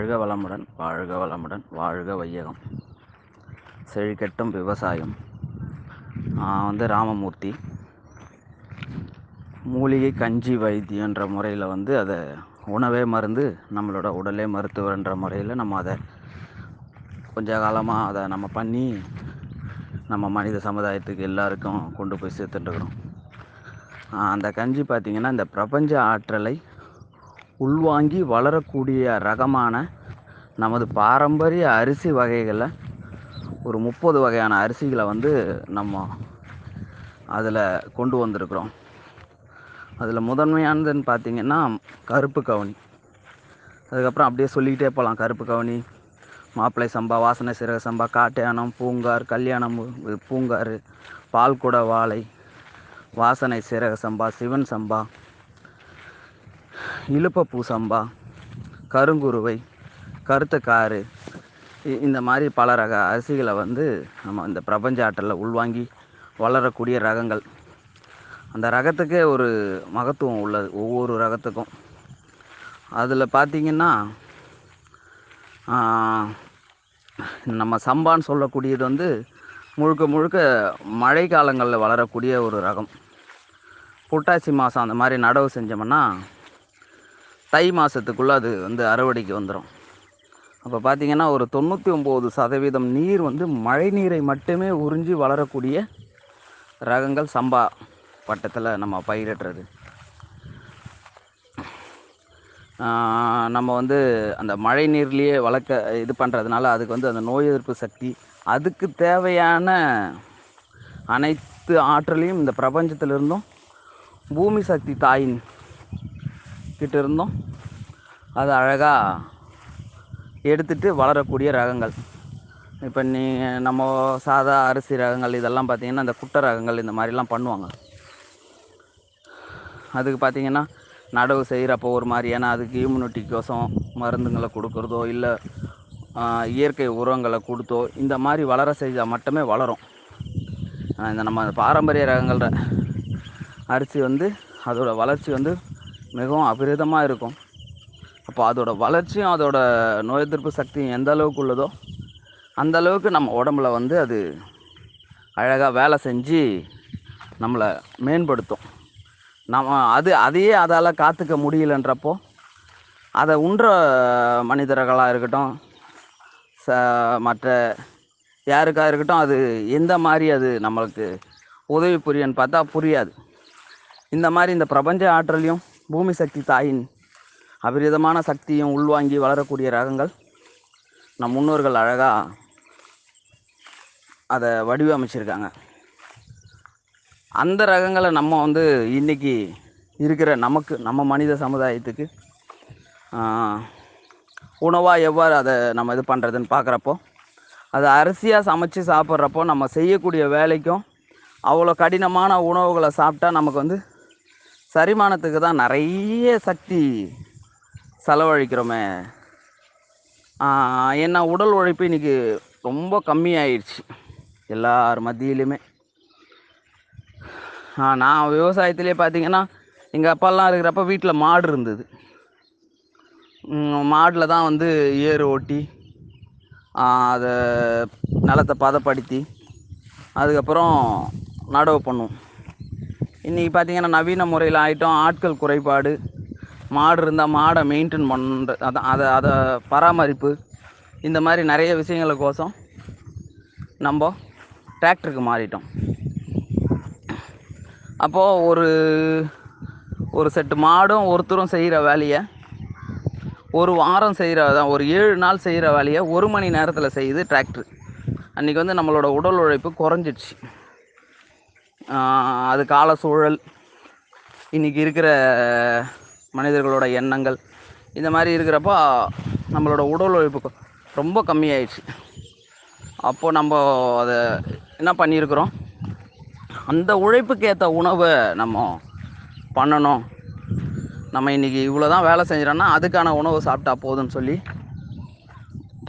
வாழ்க வளமுடன் வாழ்க வளமுடன் வாழ்க வையகம். செழிக்கட்டும் விவசாயம். நான் வந்து ராமமூர்த்தி. மூலிகை கஞ்சி வைத்தியன்ற முறையில் வந்து அதை உணவே மருந்து நம்மளோட உடலே மருத்துவன்ற முறையில் நம்ம அதை கொஞ்ச காலமாக அதை நம்ம பண்ணி நம்ம மனித சமுதாயத்துக்கு எல்லாருக்கும் கொண்டு போய் சேர்த்துட்டுருக்குறோம் அந்த கஞ்சி பார்த்திங்கன்னா இந்த பிரபஞ்ச ஆற்றலை உள்வாங்கி வளரக்கூடிய ரகமான நமது பாரம்பரிய அரிசி வகைகளை ஒரு முப்பது வகையான அரிசிகளை வந்து நம்ம அதில் கொண்டு வந்திருக்கிறோம். அதில் முதன்மையானதுன்னு பார்த்திங்கன்னா கருப்பு கவுனி. அதுக்கப்புறம் அப்படியே சொல்லிக்கிட்டே போகலாம் கருப்பு கவுனி மாப்பிள்ளை சம்பா வாசனை சிறக சம்பா காட்டையானம் பூங்கார் கல்யாணம் பூங்கார் பால்குட வாழை வாசனை சீரக சம்பா சிவன் சம்பா இலுப்பப்பூ சம்பா கருங்குருவை கருத்த காரு இந்த மாதிரி பல ரக அரிசிகளை வந்து நம்ம இந்த பிரபஞ்ச ஆற்றலில் உள்வாங்கி வளரக்கூடிய ரகங்கள். அந்த ரகத்துக்கே ஒரு மகத்துவம் உள்ளது ஒவ்வொரு ரகத்துக்கும். அதில் பார்த்திங்கன்னா நம்ம சம்பான்னு சொல்லக்கூடியது வந்து முழுக்க முழுக்க மழை காலங்களில் வளரக்கூடிய ஒரு ரகம். புட்டாசி மாதம் அந்த மாதிரி நடவு செஞ்சோம்னா தை மாதத்துக்குள்ளே அது வந்து அறுவடைக்கு வந்துடும் அப்போ பார்த்திங்கன்னா ஒரு தொண்ணூற்றி ஒம்பது சதவீதம் நீர் வந்து மழை நீரை மட்டுமே உறிஞ்சி வளரக்கூடிய ரகங்கள் சம்பா பட்டத்தில் நம்ம பயிரிடுறது. நம்ம வந்து அந்த மழை நீர்லேயே வளர்க்க இது பண்ணுறதுனால அதுக்கு வந்து அந்த நோய் எதிர்ப்பு சக்தி அதுக்கு தேவையான அனைத்து ஆற்றலையும் இந்த பிரபஞ்சத்திலிருந்தும் பூமி சக்தி தாயின் கிட்ட இருந்தும் அது அழகாக எடுத்துட்டு வளரக்கூடிய ரகங்கள். இப்போ நீ நம்ம சாதா அரிசி ரகங்கள் இதெல்லாம் பார்த்தீங்கன்னா இந்த குட்டை ரகங்கள் இந்த மாதிரிலாம் பண்ணுவாங்க. அதுக்கு பார்த்தீங்கன்னா நடவு செய்கிறப்போ ஒரு மாதிரியான அதுக்கு இம்யூனிட்டிக்கோசம் மருந்துங்களை கொடுக்குறதோ இல்லை இயற்கை உரங்களை கொடுத்தோ இந்த மாதிரி வளர செஞ்சால் மட்டுமே வளரும். இந்த நம்ம பாரம்பரிய ரகங்கள அரிசி வந்து அதோடய வளர்ச்சி வந்து மிகவும் அபரிதமாக இருக்கும். அப்போ அதோட வளர்ச்சியும் அதோட நோய் எதிர்ப்பு சக்தியும் எந்த அளவுக்கு உள்ளதோ அந்த அளவுக்கு நம்ம உடம்புல வந்து அது அழகாக வேலை செஞ்சு நம்மளை மேம்படுத்தும். நம்ம அது அதையே அதால் காத்துக்க முடியலன்றப்போ அதை உண்ற மனிதர்களாக இருக்கட்டும் ச மற்ற யாருக்காக இருக்கட்டும் அது எந்த மாதிரி அது நம்மளுக்கு உதவி புரியன்னு பார்த்தா புரியாது. இந்த மாதிரி இந்த பிரபஞ்ச ஆற்றலையும் பூமி சக்தி தாயின் அபரிதமான சக்தியும் உள்வாங்கி வளரக்கூடிய ரகங்கள். நம் முன்னோர்கள் அழகாக அதை வடிவமைச்சிருக்காங்க. அந்த ரகங்களை நம்ம வந்து இன்னைக்கு இருக்கிற நமக்கு நம்ம மனித சமுதாயத்துக்கு உணவாக எவ்வாறு அதை நம்ம இது பண்ணுறதுன்னு பார்க்குறப்போ அது அரிசியாக சமைச்சு சாப்பிட்றப்போ நம்ம செய்யக்கூடிய வேலைக்கும் அவ்வளோ கடினமான உணவுகளை சாப்பிட்டா நமக்கு வந்து சரிமானத்துக்கு தான் நிறைய சக்தி செலவழிக்கிறோமே. என்ன ஏன்னா உடல் உழைப்பு இன்னைக்கு ரொம்ப கம்மியாயிடுச்சு. எல்லார் மத்தியிலுமே. நான் விவசாயத்திலே பார்த்தீங்கன்னா எங்கள் அப்பாலாம் இருக்கிறப்ப வீட்டில் மாடு இருந்தது. மாடில் தான் வந்து ஏர் ஓட்டி அதை நிலத்தை பதப்படுத்தி அதுக்கப்புறம் நடவு பண்ணுவோம். இன்றைக்கி பார்த்திங்கன்னா நவீன முறையில் ஆகிட்டோம் ஆட்கள் குறைபாடு மாடு இருந்தால் மாடை மெயின்டைன் பண்ணுற அதான் அதை அதை பராமரிப்பு இந்த மாதிரி நிறைய விஷயங்களுக்கோசம் நம்ம டிராக்டருக்கு மாறிட்டோம். அப்போது ஒரு ஒரு செட்டு மாடும் ஒருத்தரும் செய்கிற வேலையை ஒரு வாரம் செய்கிற தான் ஒரு ஏழு நாள் செய்கிற வேலையை ஒரு மணி நேரத்தில் செய்யுது டிராக்டர். அன்றைக்கி வந்து நம்மளோட உடல் உழைப்பு குறைஞ்சிடுச்சு. அது கால சூழல் இன்றைக்கி இருக்கிற மனிதர்களோட எண்ணங்கள் இந்த மாதிரி இருக்கிறப்போ நம்மளோட உடல் உழைப்பு ரொம்ப கம்மியாயிடுச்சு. அப்போது நம்ம அதை என்ன பண்ணியிருக்கிறோம்? அந்த உழைப்புக்கு ஏற்ற உணவை நம்ம பண்ணணும். நம்ம இன்றைக்கி இவ்வளோ தான் வேலை செஞ்சிடோன்னா அதுக்கான உணவு சாப்பிட்டா போதும்னு சொல்லி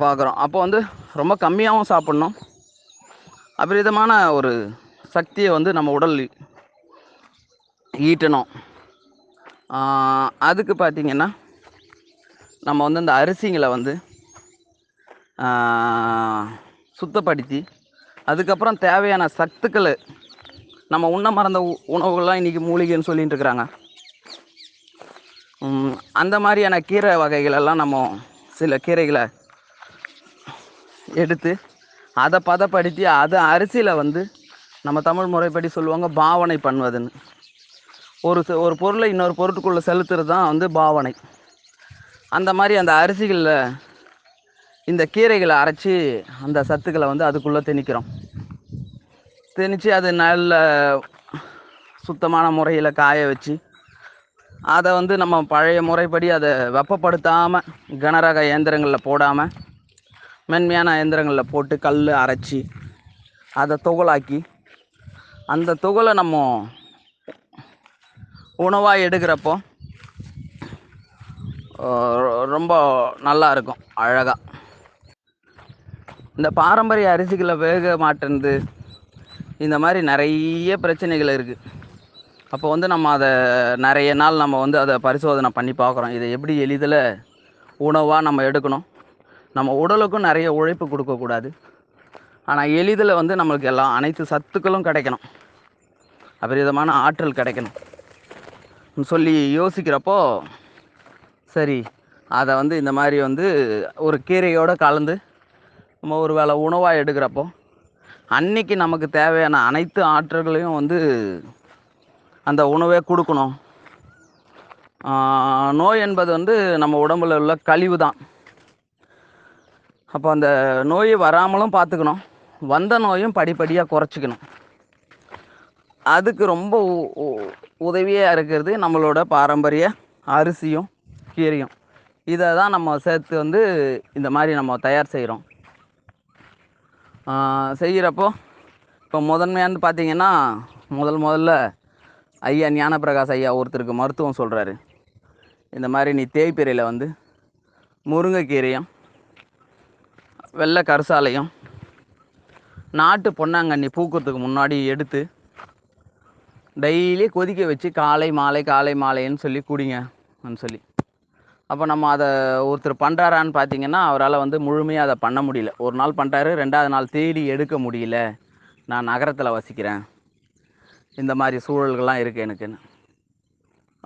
பார்க்குறோம். அப்போ வந்து ரொம்ப கம்மியாகவும் சாப்பிட்ணும். அபரிதமான ஒரு சக்தியை வந்து நம்ம உடல் ஈட்டணும். அதுக்கு பார்த்தீங்கன்னா நம்ம வந்து இந்த அரிசிங்களை வந்து சுத்தப்படுத்தி அதுக்கப்புறம் தேவையான சத்துக்களை நம்ம உண்ண மறந்த உ- உணவுகள்லாம் இன்றைக்கி மூலிகைன்னு சொல்லிட்டு இருக்கிறாங்க. அந்த மாதிரியான கீரை வகைகளெல்லாம் நம்ம சில கீரைகளை எடுத்து அதை பதப்படுத்தி அதை அரிசியில் வந்து நம்ம தமிழ் முறைப்படி சொல்லுவாங்க பாவனை பண்ணுவதுன்னு. ஒரு ச- ஒரு பொருளை இன்னொரு பொருட்டுக்குள்ளே செலுத்துறது தான் வந்து பாவனை. அந்த மாதிரி அந்த அரிசிகளில் இந்த கீரைகளை அரைச்சி அந்த சத்துக்களை வந்து அதுக்குள்ளே திணிக்கிறோம். திணித்து அது நல்ல சுத்தமான முறையில் காய வச்சு அதை வந்து நம்ம பழைய முறைப்படி அதை வெப்பப்படுத்தாமல் கனரக இயந்திரங்களில் போடாமல் மென்மையான இயந்திரங்களில் போட்டு கல் அரைச்சி அதை துகளாக்கி அந்த துகளை நம்ம உணவாக எடுக்கிறப்போ ரொம்ப நல்லா இருக்கும் அழகாக இந்த பாரம்பரிய அரிசிகளை வேக மாட்டேன்து இந்த மாதிரி நிறைய பிரச்சனைகள் இருக்குது அப்போ வந்து நம்ம அதை நிறைய நாள் நம்ம வந்து அதை பரிசோதனை பண்ணி பார்க்குறோம். இதை எப்படி எளிதில் உணவாக நம்ம எடுக்கணும்? நம்ம உடலுக்கும் நிறைய உழைப்பு கொடுக்கக்கூடாது. ஆனால் எளிதில் வந்து நம்மளுக்கு எல்லாம் அனைத்து சத்துக்களும் கிடைக்கணும். அபரிதமான ஆற்றல் கிடைக்கணும். சொல்லி யோசிக்கிறப்போ சரி அதை வந்து இந்த மாதிரி வந்து ஒரு கீரையோடு கலந்து நம்ம ஒரு வேளை உணவாக எடுக்கிறப்போ அன்னைக்கு நமக்கு தேவையான அனைத்து ஆற்றல்களையும் வந்து அந்த உணவே கொடுக்கணும். நோய் என்பது வந்து நம்ம உடம்புல உள்ள கழிவு தான் அப்போ அந்த நோய் வராமலும் பார்த்துக்கணும் வந்த நோயும் படிப்படியாக குறைச்சிக்கணும். அதுக்கு ரொம்ப உ- உ- உதவியாக இருக்கிறது நம்மளோட பாரம்பரிய அரிசியும் கீரையும். இதை தான் நம்ம சேர்த்து வந்து இந்த மாதிரி நம்ம தயார் செய்கிறோம் செய்கிறப்போ இப்போ முதன்மையானு பார்த்தீங்கன்னா முதல் முதல்ல ஐயா ஞானப்பிரகாஷ் ஐயா ஒருத்தருக்கு மருத்துவம் சொல்கிறாரு இந்த மாதிரி நீ தேய்பிரையில் வந்து முருங்கைக்கீரையும் வெள்ளை கருசாலையும் நாட்டு பொன்னாங்கண்ணி பூக்கிறதுக்கு முன்னாடி எடுத்து டெய்லி கொதிக்க வச்சு காலை மாலை காலை மாலைன்னு சொல்லி குடிங்கன்னு சொல்லி. அப்போ நம்ம அதை ஒருத்தர் பண்ணுறாரான்னு பார்த்தீங்கன்னா அவரால் வந்து முழுமையாக அதை பண்ண முடியல. ஒரு நாள் பண்ணுறாரு ரெண்டாவது நாள் தேடி எடுக்க முடியல. நான் நகரத்தில் வசிக்கிறேன். இந்த மாதிரி சூழல்கள்லாம் இருக்குது எனக்குன்னு.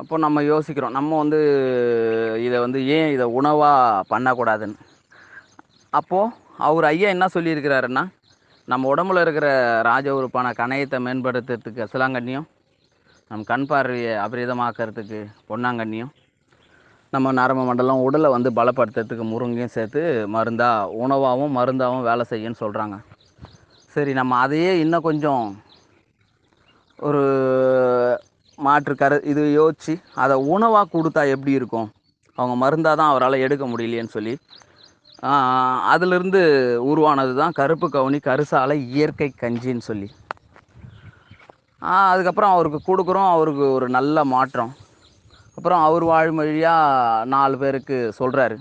அப்போ நம்ம யோசிக்கிறோம் நம்ம வந்து இதை வந்து ஏன் இதை உணவாக பண்ணக்கூடாதுன்னு. அப்போது அவர் ஐயா என்ன சொல்லியிருக்கிறாருன்னா நம்ம உடம்புல இருக்கிற ராஜ உறுப்பான கணையத்தை மேம்படுத்துறதுக்கு சிலாங்கண்ணியும் நம் கண் பார்வையை அபரிதமாக்கிறதுக்கு பொன்னாங்கண்ணியும் நம்ம நரம்பு மண்டலம் உடலை வந்து பலப்படுத்துறதுக்கு முருங்கையும் சேர்த்து மருந்தாக உணவாகவும் மருந்தாகவும் வேலை செய்யுன்னு சொல்கிறாங்க சரி நம்ம அதையே இன்னும் கொஞ்சம் ஒரு மாற்று கரு இது யோசித்து அதை உணவாக கொடுத்தா எப்படி இருக்கும்? அவங்க மருந்தாக தான் அவரால் எடுக்க முடியலையேன்னு சொல்லி அதிலிருந்து உருவானது தான் கருப்பு கவுனி கருசாலை இயற்கை கஞ்சின்னு சொல்லி. அதுக்கப்புறம் அவருக்கு கொடுக்குறோம் அவருக்கு ஒரு நல்ல மாற்றம். அப்புறம் அவர் வாழ்மொழியாக நாலு பேருக்கு சொல்கிறாரு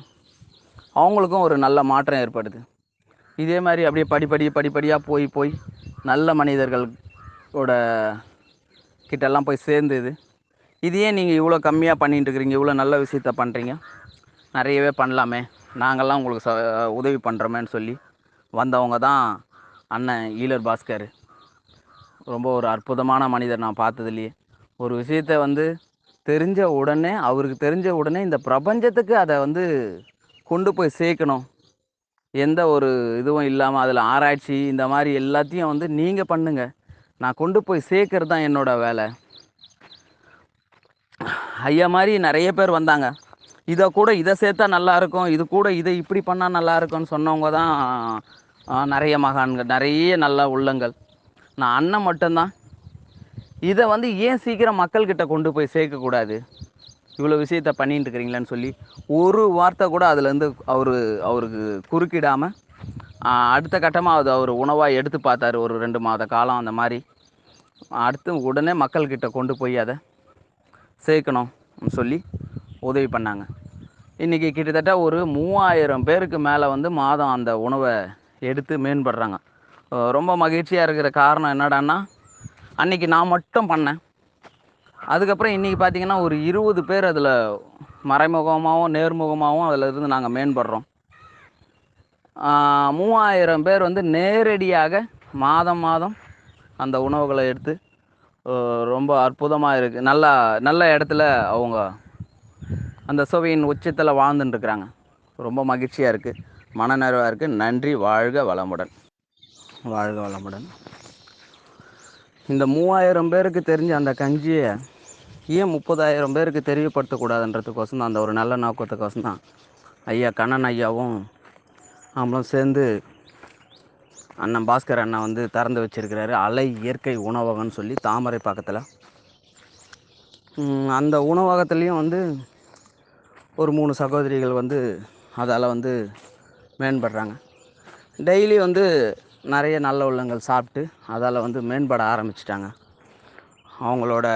அவங்களுக்கும் ஒரு நல்ல மாற்றம் ஏற்படுது. இதே மாதிரி அப்படியே படிப்படி படிப்படியாக போய் போய் நல்ல மனிதர்களோட கிட்டெல்லாம் போய் சேர்ந்துது இதையே நீங்கள் இவ்வளோ கம்மியாக பண்ணிட்டு இருக்கிறீங்க இவ்வளோ நல்ல விஷயத்த பண்ணுறீங்க நிறையவே பண்ணலாமே. நாங்கள்லாம் உங்களுக்கு ச உதவி பண்ணுறோமேன்னு சொல்லி வந்தவங்க தான் அண்ணன் ஈலர் பாஸ்கர். ரொம்ப ஒரு அற்புதமான மனிதர் நான் பார்த்ததுலையே. ஒரு விஷயத்த வந்து தெரிஞ்ச உடனே அவருக்கு தெரிஞ்ச உடனே இந்த பிரபஞ்சத்துக்கு அதை வந்து கொண்டு போய் சேர்க்கணும். எந்த ஒரு இதுவும் இல்லாமல் அதில் ஆராய்ச்சி இந்த மாதிரி எல்லாத்தையும் வந்து நீங்கள் பண்ணுங்கள் நான் கொண்டு போய் சேர்க்கறது தான் என்னோட வேலை. ஐயா மாதிரி நிறைய பேர் வந்தாங்க. இதை கூட இதை சேர்த்தா நல்லா இருக்கும் இது கூட இதை இப்படி பண்ணால் நல்லா இருக்கும்னு சொன்னவங்க தான் நிறைய மகான்கள் நிறைய நல்ல உள்ளங்கள். நான் அண்ணன் மட்டும்தான். இதை வந்து ஏன் சீக்கிரம் மக்கள்கிட்ட கொண்டு போய் சேர்க்கக்கூடாது இவ்வளோ விஷயத்த பண்ணிட்டு இருக்கிறீங்களேன்னு சொல்லி ஒரு வார்த்தை கூட அதுலேருந்து அவர் அவருக்கு குறுக்கிடாமல் அடுத்த கட்டமாக அது அவர் உணவாக எடுத்து பார்த்தாரு ஒரு ரெண்டு மாத காலம் அந்த மாதிரி. அடுத்து உடனே மக்கள்கிட்ட கொண்டு போய் அதை சேர்க்கணும் சொல்லி உதவி பண்ணாங்க. இன்றைக்கி கிட்டத்தட்ட ஒரு மூவாயிரம் பேருக்கு மேலே வந்து மாதம் அந்த உணவை எடுத்து மேம்படுறாங்க. ரொம்ப மகிழ்ச்சியாக இருக்கிற காரணம் என்னடான்னா அன்றைக்கி நான் மட்டும் பண்ணேன். அதுக்கப்புறம் இன்றைக்கி பார்த்தீங்கன்னா ஒரு இருபது பேர் அதில் மறைமுகமாகவும் நேர்முகமாகவும் அதில் இருந்து நாங்கள் மேம்படுறோம். மூவாயிரம் பேர் வந்து நேரடியாக மாதம் மாதம் அந்த உணவுகளை எடுத்து ரொம்ப அற்புதமாக இருக்குது நல்லா நல்ல இடத்துல அவங்க அந்த சுவையின் உச்சத்தில் வாழ்ந்துட்டுருக்குறாங்க ரொம்ப மகிழ்ச்சியாக இருக்குது மனநிறைவாக இருக்குது நன்றி. வாழ்க வளமுடன். வாழ்க வளமுடன். இந்த மூவாயிரம் பேருக்கு தெரிஞ்ச அந்த கஞ்சியை ஏன் முப்பதாயிரம் பேருக்கு தெரியப்படுத்தக்கூடாதுன்றதுக்கோசம் தான் அந்த ஒரு நல்ல நோக்கத்துக்கோசம் தான். ஐயா கண்ணன் ஐயாவும் நம்மளும் சேர்ந்து அண்ணன் பாஸ்கர் அண்ணா வந்து திறந்து வச்சிருக்கிறாரு. அலை இயற்கை உணவகம்னு சொல்லி தாமரை பக்கத்தில். அந்த உணவகத்துலேயும் வந்து ஒரு மூணு சகோதரிகள் வந்து அதால் வந்து மேம்படுறாங்க. டெய்லி வந்து நிறைய நல்ல உள்ளங்கள் சாப்பிட்டு அதால் வந்து மேம்பட ஆரம்பிச்சிட்டாங்க. அவங்களோட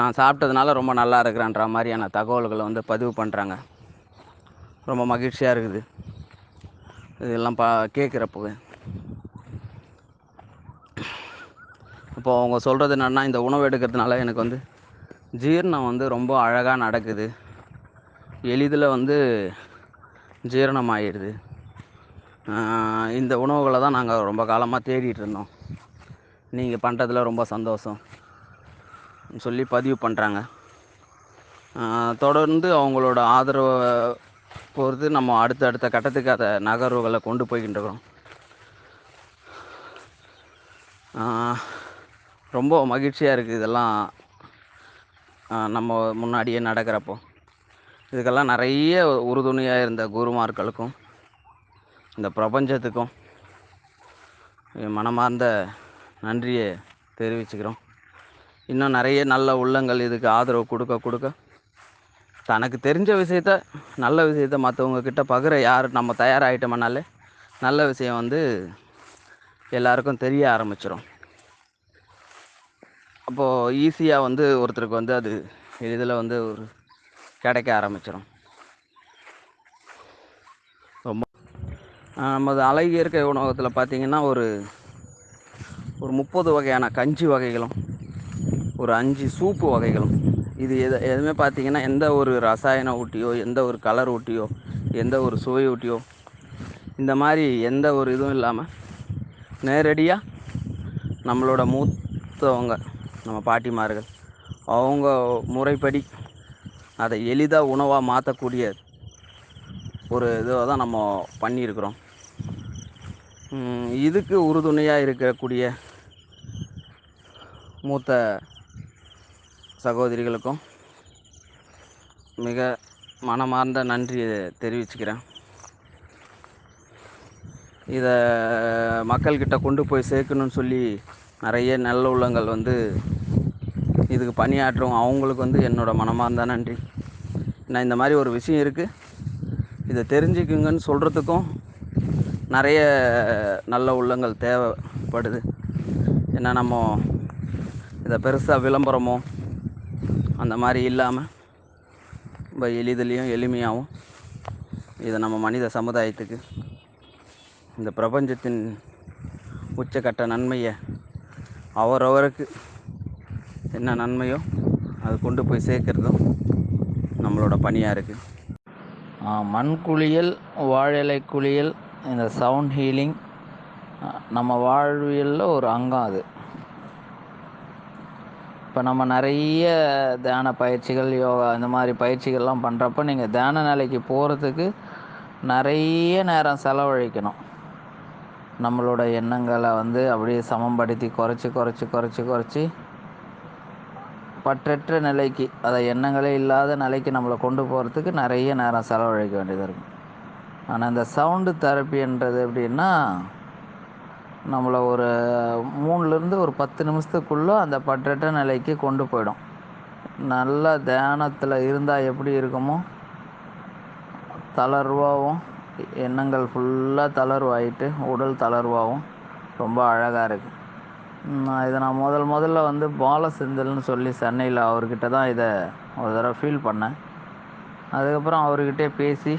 நான் சாப்பிட்டதுனால ரொம்ப நல்லா இருக்கிறேன்ற மாதிரியான தகவல்களை வந்து பதிவு பண்ணுறாங்க ரொம்ப மகிழ்ச்சியாக இருக்குது. இதெல்லாம் பா கேட்குறப்போ. இப்போ அவங்க சொல்கிறது என்னென்னா இந்த உணவு எடுக்கிறதுனால எனக்கு வந்து ஜீரணம் வந்து ரொம்ப அழகாக நடக்குது. எளிதில் வந்து ஜீரணம் ஆகிடுது இந்த உணவுகளை தான் நாங்கள் ரொம்ப காலமாக தேடிட்டு இருந்தோம். நீங்கள் பண்ணுறதுல ரொம்ப சந்தோஷம். சொல்லி பதிவு பண்ணுறாங்க தொடர்ந்து அவங்களோட ஆதரவை பொறுத்து நம்ம அடுத்த அடுத்த கட்டத்துக்கு அதை நகர்வுகளை கொண்டு போய்கின்றோம் ரொம்ப மகிழ்ச்சியாக இருக்குது இதெல்லாம் நம்ம முன்னாடியே நடக்கிறப்போ. இதுக்கெல்லாம் நிறைய உறுதுணையாக இருந்த குருமார்களுக்கும் இந்த பிரபஞ்சத்துக்கும் மனமார்ந்த நன்றியை தெரிவிச்சுக்கிறோம். இன்னும் நிறைய நல்ல உள்ளங்கள் இதுக்கு ஆதரவு கொடுக்க கொடுக்க தனக்கு தெரிஞ்ச விஷயத்த நல்ல விஷயத்த மற்றவங்கக்கிட்ட பகிர யார் நம்ம தயாராகிட்டோம்னாலே நல்ல விஷயம் வந்து எல்லாருக்கும் தெரிய ஆரம்பிச்சிடும் அப்போது ஈஸியாக வந்து ஒருத்தருக்கு வந்து அது எளிதில் வந்து ஒரு கிடைக்க ஆரம்பிச்சிடும் ரொம்ப நமது அலை இயற்கை உணவகத்தில் பார்த்திங்கன்னா ஒரு ஒரு முப்பது வகையான கஞ்சி வகைகளும் ஒரு அஞ்சு சூப்பு வகைகளும். இது எது எதுவுமே பார்த்தீங்கன்னா எந்த ஒரு ரசாயன ஊட்டியோ எந்த ஒரு கலர் ஊட்டியோ எந்த ஒரு சுவை ஊட்டியோ இந்த மாதிரி எந்த ஒரு இதுவும் இல்லாமல் நேரடியாக நம்மளோட மூத்தவங்க நம்ம பாட்டிமார்கள். அவங்க முறைப்படி அதை எளிதாக உணவாக மாற்றக்கூடிய ஒரு இதை தான் நம்ம பண்ணியிருக்கிறோம். இதுக்கு உறுதுணையாக இருக்கக்கூடிய மூத்த சகோதரிகளுக்கும் மிக மனமார்ந்த நன்றியை தெரிவிச்சுக்கிறேன். இதை மக்கள்கிட்ட கொண்டு போய் சேர்க்கணும்னு சொல்லி நிறைய நல்ல உள்ளங்கள் வந்து இதுக்கு பணியாற்றும் அவங்களுக்கு வந்து என்னோடய மனமார்ந்த நன்றி. நான் இந்த மாதிரி ஒரு விஷயம் இருக்குது இதை தெரிஞ்சுக்குங்கன்னு சொல்கிறதுக்கும் நிறைய நல்ல உள்ளங்கள் தேவைப்படுது. ஏன்னா நம்ம இதை பெருசாக விளம்பரமோ அந்த மாதிரி இல்லாமல் ரொம்ப எளிதிலையும் எளிமையாகவும் இதை நம்ம மனித சமுதாயத்துக்கு இந்த பிரபஞ்சத்தின் உச்சக்கட்ட நன்மையை அவரவருக்கு என்ன நன்மையோ அது கொண்டு போய் சேர்க்குறதும் நம்மளோட பணியாக இருக்குது மண் குளியல் வாழலை குளியல் இந்த சவுண்ட் ஹீலிங் நம்ம வாழ்வியலில் ஒரு அங்கம் அது. இப்போ நம்ம நிறைய தியான பயிற்சிகள் யோகா இந்த மாதிரி பயிற்சிகள்லாம் பண்ணுறப்ப நீங்கள் தியான நிலைக்கு போகிறதுக்கு நிறைய நேரம் செலவழிக்கணும். நம்மளோட எண்ணங்களை வந்து அப்படியே சமம்படுத்தி குறைச்சி குறைச்சி குறைச்சி குறைச்சி பற்றற்ற நிலைக்கு அதை எண்ணங்களே இல்லாத நிலைக்கு நம்மளை கொண்டு போகிறதுக்கு நிறைய நேரம் செலவழிக்க வேண்டியதாக இருக்கும். ஆனால் இந்த சவுண்டு தெரப்பின்றது எப்படின்னா நம்மளை ஒரு மூணுலேருந்து ஒரு பத்து நிமிஷத்துக்குள்ளே அந்த பற்றற்ற நிலைக்கு கொண்டு போயிடும். நல்ல தியானத்தில் இருந்தால் எப்படி இருக்குமோ தளர்வாகவும் எண்ணங்கள் ஃபுல்லாக தளர்வாயிட்டு உடல் தளர்வாகவும் ரொம்ப அழகாக இருக்குது இதை நான் முதல் முதல்ல வந்து பால செந்தில்னு சொல்லி சென்னையில் அவர்கிட்ட தான் இதை ஒரு தடவை ஃபீல் பண்ணேன். அதுக்கப்புறம் அவர்கிட்டே பேசி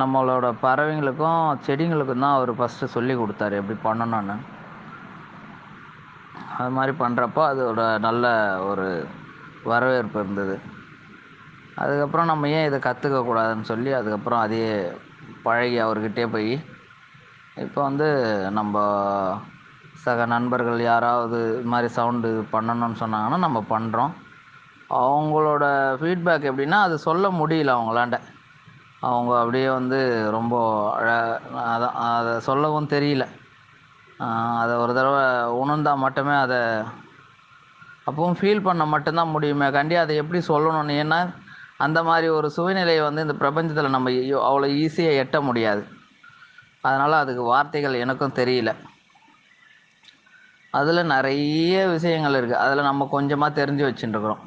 நம்மளோட பறவைங்களுக்கும் செடிங்களுக்கும் தான் அவர் ஃபஸ்ட்டு சொல்லி கொடுத்தாரு எப்படி பண்ணணும்னு. அது மாதிரி பண்ணுறப்போ அதோட நல்ல ஒரு வரவேற்பு இருந்தது. அதுக்கப்புறம் நம்ம ஏன் இதை கற்றுக்க கூடாதுன்னு சொல்லி அதுக்கப்புறம் அதையே பழகி அவர்கிட்டே போய் இப்போ வந்து நம்ம சக நண்பர்கள் யாராவது இது மாதிரி சவுண்டு பண்ணணும்னு சொன்னாங்கன்னா நம்ம பண்ணுறோம் அவங்களோட ஃபீட்பேக் எப்படின்னா அது சொல்ல முடியல அவங்களாண்ட அவங்க அப்படியே வந்து ரொம்ப அழ அதான் அதை சொல்லவும் தெரியல. அதை ஒரு தடவை உணர்ந்தால் மட்டுமே அதை அப்பவும் ஃபீல் பண்ண மட்டும்தான் முடியுமே கண்டி அதை எப்படி சொல்லணும்னு ஏன்னா அந்த மாதிரி ஒரு சுவைநிலையை வந்து இந்த பிரபஞ்சத்தில் நம்ம அவ்வளோ ஈஸியாக எட்ட முடியாது. அதனால் அதுக்கு வார்த்தைகள் எனக்கும் தெரியல. அதில் நிறைய விஷயங்கள் இருக்குது அதில் நம்ம கொஞ்சமாக தெரிஞ்சு வச்சுட்டுருக்குறோம்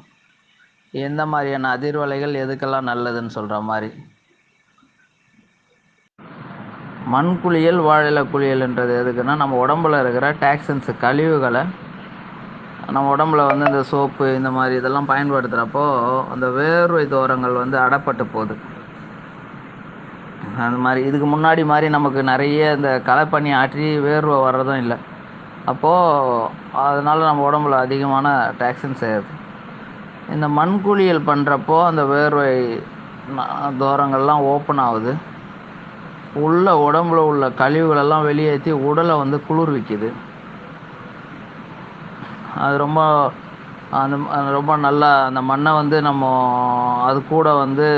எந்த மாதிரியான அதிர்வலைகள் எதுக்கெல்லாம் நல்லதுன்னு சொல்கிற மாதிரி. மண் குளியல் வாழை குளியல்ன்றது எதுக்குன்னா நம்ம உடம்புல இருக்கிற டாக்ஸின்ஸு கழிவுகளை நம்ம உடம்புல வந்து இந்த சோப்பு இந்த மாதிரி இதெல்லாம் பயன்படுத்துகிறப்போ அந்த வேர்வை தோரங்கள் வந்து அடப்பட்டு போகுது. அந்த மாதிரி இதுக்கு முன்னாடி மாதிரி நமக்கு நிறைய இந்த களைப்பண்ணி ஆற்றி வேர்வை வர்றதும் இல்லை. அப்போது அதனால் நம்ம உடம்புல அதிகமான டாக்ஸின் சேருது. இந்த மண் குளியல் பண்ணுறப்போ அந்த வேர்வை தோரங்கள்லாம் ஓப்பன் ஆகுது. உள்ள உடம்புல உள்ள கழிவுகளெல்லாம் வெளியேற்றி உடலை வந்து குளிர்விக்குது. அது ரொம்ப அந்த ரொம்ப நல்லா அந்த மண்ணை வந்து நம்ம அது கூட வந்து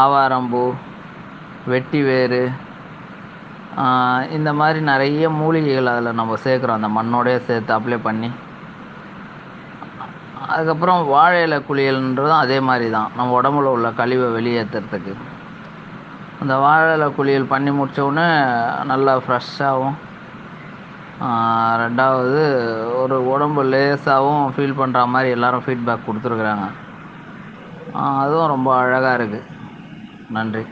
ஆவாரம்பூ வெட்டி வேர் இந்த மாதிரி நிறைய மூலிகைகள் அதில் நம்ம சேர்க்குறோம். அந்த மண்ணோடய சேர்த்து அப்ளை பண்ணி. அதுக்கப்புறம் வாழை இலை குளியல்ன்றதும் அதே மாதிரி தான் நம்ம உடம்புல உள்ள கழிவை வெளியேற்றுறதுக்கு அந்த வாழை இலை குளியல் பண்ணி முடித்தவுடனே நல்லா ஃப்ரெஷ்ஷாகவும் ரெண்டாவது ஒரு உடம்பு லேசாகவும் ஃபீல் பண்ணுற மாதிரி எல்லோரும் ஃபீட்பேக் கொடுத்துருக்குறாங்க. அதுவும் ரொம்ப அழகாக இருக்குது நன்றி.